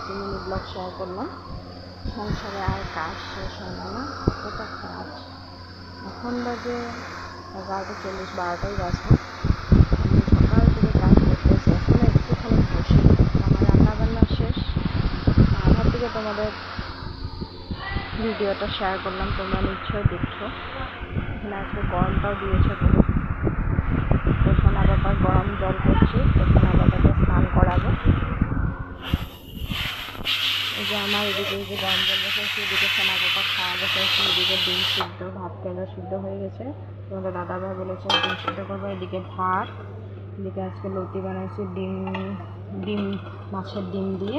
একটি mini blog share করলাম। সংসারে আর কাজ শেষ হয় না কতটা কাজ। এখন বাজে এগারোটা চল্লিশ, বারোটাই বাজে। সকাল থেকে কাজ করতেছি, এখন একটুখানি বসে আমার রান্না বান্না শেষ। আমার থেকে তোমাদের ভিডিওটা শেয়ার করলাম, তোমরা নিশ্চয়ই দেখছ। এখানে আজকে গরমটাও দিয়েছে তো সোনা বাবার গরম জল করছি তো সোনা বাবাকে স্নান করাবো এই যে আমার এদিকে যে গরম জল বসেছি এদিকে সোনা বাবা খাওয়া বসেছি এদিকে ডিম সিদ্ধ, ভাত কেন সিদ্ধ হয়ে গেছে? তোমাদের দাদা ভাই বলেছে ডিম সিদ্ধ করব, এদিকে ভাত, এদিকে আজকে লুচি বানাইছি, ডিম ডিম, মাছের ডিম দিয়ে।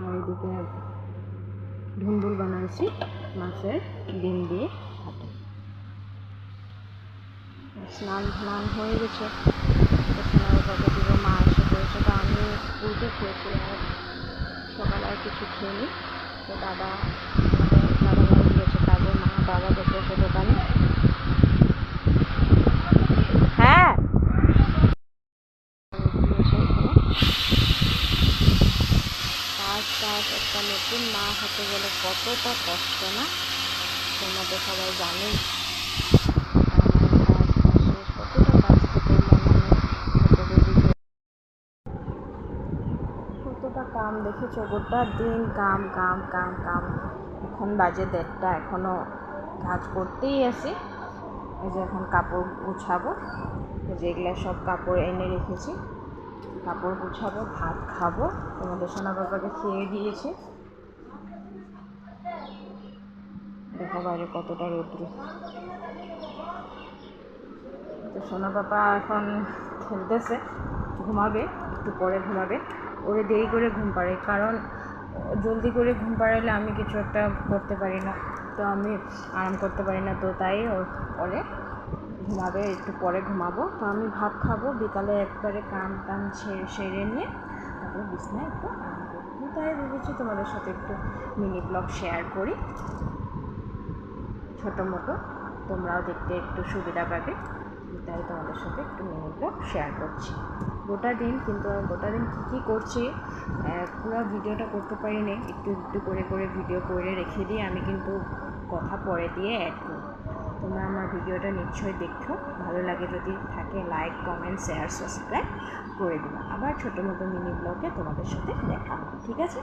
আর এদিকে ঢুন্ডুল বানাইছি, মাছের ডিম দিয়ে ভাতে। স্নান স্নান হয়ে গেছে। তো সোনা বাবাকে দিব মা এসে করেছে তো আমি উল্টে খেয়েছি আর কিছু খেয়ে তো দাদা দাদা ভাই গিয়েছে কাজে মা, বাবা বসেছে দোকানে। হ্যাঁ। একটা নতুন মা হতে গেলে কতটা কষ্ট না? তোমরা তো সবাই জানোই আর আমার কাজ শেষ কতটা কাজ থেকে মনে হয় কতটা কাম দেখেছ গোটা দিন কাম কাম কাম কাম এখন বাজে দেড়টা এখনও কাজ করতেই আছি। এই যে এখন কাপড় গুছাবো। এই যে এগুলো সব কাপড় এনে রেখেছি। কাপড় গুছাবো, ভাত খাব। তোমাদের সোনা বাবাকে খেয়ে দিয়েছি। দেখো বাইরে কতটা রৌদ্র। তো সোনা বাবা এখন খেলতেছে। ঘুমাবে, একটু পরে ঘুমাবে। ওরে দেরি করে ঘুম পাড়ে কারণ জলদি করে ঘুম পাড়ালে আমি কিছু একটা করতে পারি না। তো আমি আরাম করতে পারি না, তো তাই ওর পরে ঘুমাবে, একটু পরে ঘুমাবো। তো আমি ভাত খাব, বিকালে একবারে কাম টাম সেরে নিয়ে তারপরে বিছনায় একটু আরাম করব। তাই ভেবেছি তোমাদের সাথে একটু মিনি ব্লগ শেয়ার করি। ছোটো মোটো, তোমরাও দেখতে একটু সুবিধা পাবে। তাই তোমাদের সাথে একটু মিনি ব্লগ শেয়ার করছি। গোটা দিন, কিন্তু গোটা দিন কী কী করছি পুরো ভিডিওটা করতে পারি পারিনি। একটু একটু করে করে ভিডিও করে রেখে দিয়ে আমি কিন্তু কথা পরে দিয়ে অ্যাড করি। তোমরা আমার ভিডিওটা নিশ্চয়ই দেখো ভালো লাগে যদি থাকে লাইক কমেন্ট শেয়ার সাবস্ক্রাইব করে দিবা আবার ছোটো মতো মিনি ব্লগে তোমাদের সাথে দেখা হবে, ঠিক আছে?